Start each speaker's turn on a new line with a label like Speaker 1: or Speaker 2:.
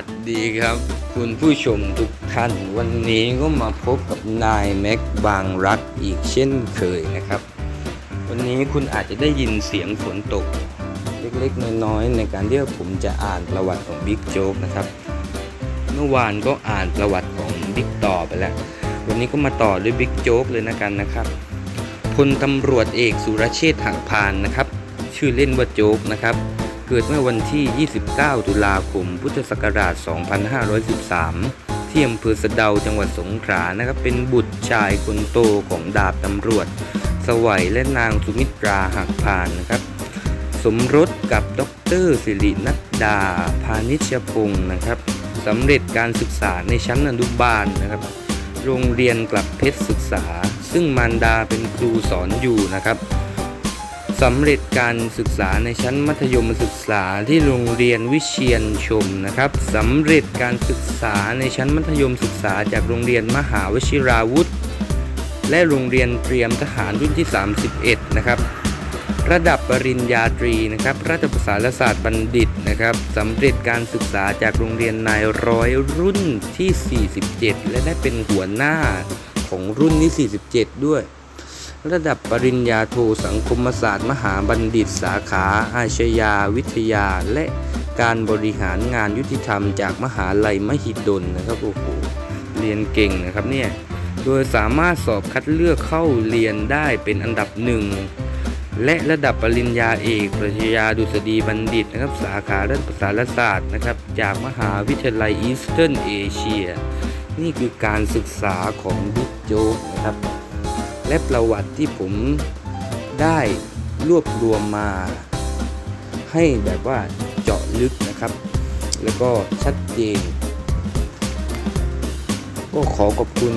Speaker 1: วัสดีครับ คุณผู้ชมทุกท่าน วันนี้ก็มาพบกับนายแม็กบางรักอีกเช่นเคยนะครับ วันนี้คุณอาจจะได้ยินเสียงฝนตก เล็กๆ น้อยๆในการที่ผมจะอ่านประวัติของบิ๊กโจ๊กนะครับ เมื่อวานก็อ่านประวัติของบิ๊กต่อไปแล้ว วันนี้ก็มาต่อด้วยบิ๊กโจ๊กเลยนะกันนะครับพลตำรวจเอกสุรเชษฐ์หักพานนะครับ ชื่อเล่นว่าโจ๊กนะครับ เกิดเมื่อวันที่ 29 ตุลาคม พุทธศักราช 2513 ที่อำเภอสะเดาจังหวัดสงขลานะครับ เป็นบุตรชายคนโตของดาบตำรวจ สวัยและนางสุมิตราหักพานนะครับ สมรสกับดรสิรินัดดา พานิชพงศ์นะครับสำเร็จการศึกษาในชั้นอนุบาลนะครับ โรงเรียนกลับเพชรศึกษา ซึ่งมารดาเป็นครูสอนอยู่นะครับ สำเร็จการศึกษาในชั้นมัธยมศึกษาที่โรงเรียนวิเชียนชมนะครับสำเร็จการศึกษาในชั้นมัธยมศึกษาจากโรงเรียนมหาวชิราวุธ และโรงเรียนเตรียมทหารรุ่นที่ 31 นะครับระดับปริญญาตรีนะครับรัฐประศาสนศาสตร์บัณฑิตนะครับสำเร็จการศึกษาจากโรงเรียนนายร้อยรุ่นที่ 47 และได้เป็นหัวหน้าของรุ่นที่47 ด้วย ระดับปริญญาโทสังคมศาสตร์ มหาบัณฑิตสาขาอาชญาวิทยา และการบริหารงานยุติธรรมจากมหาลัยมหิดลนะครับโอ้โหเรียนเก่งนะครับเนี่ยโดยสามารถสอบคัดเลือกเข้าเรียนได้เป็นอันดับหนึ่งและระดับปริญญาเอก ปริญญาดุษฎีบัณฑิตนะครับ สาขาด้านภาษาศาสตร์นะครับ จากมหาวิทยาลัยอีสเทิร์นเอเชีย นี่คือการศึกษาของบิ๊กโจ๊กนะครับ และประวัติที่ผมได้รวบรวมมา ให้แบบว่าเจาะลึกนะครับ แล้วก็ชัดเจนก็ขอขอบคุณ